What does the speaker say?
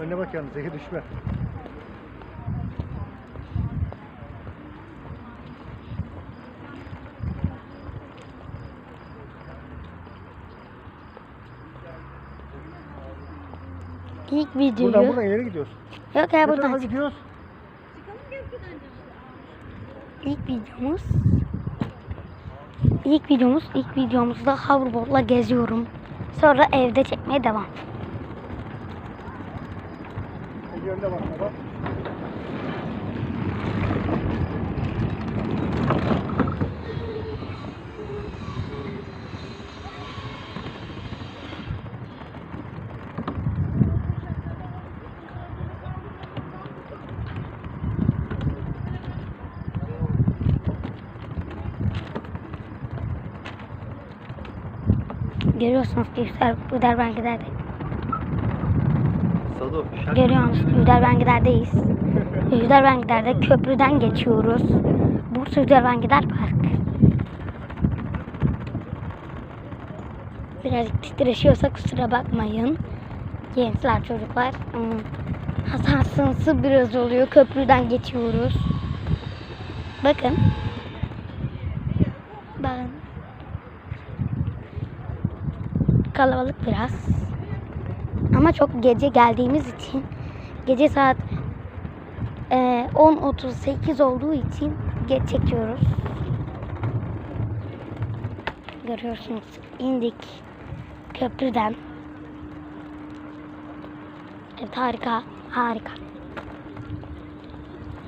Önüne bak yalnız Ege düşme. İlk Buradan videoyu. buradan ileri gidiyoruz. Yok ya buradan. tarafa gidiyoruz? İlk videomuz. İlk videomuz, ilk videomuzda hoverboard'la geziyorum. Sonra evde çekmeye devam. Önüne bak. bak. Görüyorsunuz ki Üder, Üder ben giderde. Sado. şak. Görüyorsunuz Üder ben giderdeyiz. Üder ben giderde köprüden geçiyoruz. Bursa Üder ben gider park. Birazcık titreşiyorsa kusura bakmayın. Gençler çocuklar. Hmm, Hassasınsı biraz oluyor. Köprüden geçiyoruz. Bakın. Bakın. Kalabalık biraz. Ama çok gece geldiğimiz için gece saat e, 10.38 olduğu için geç çekiyoruz. Görüyorsunuz indik köprüden. Evet harika harika.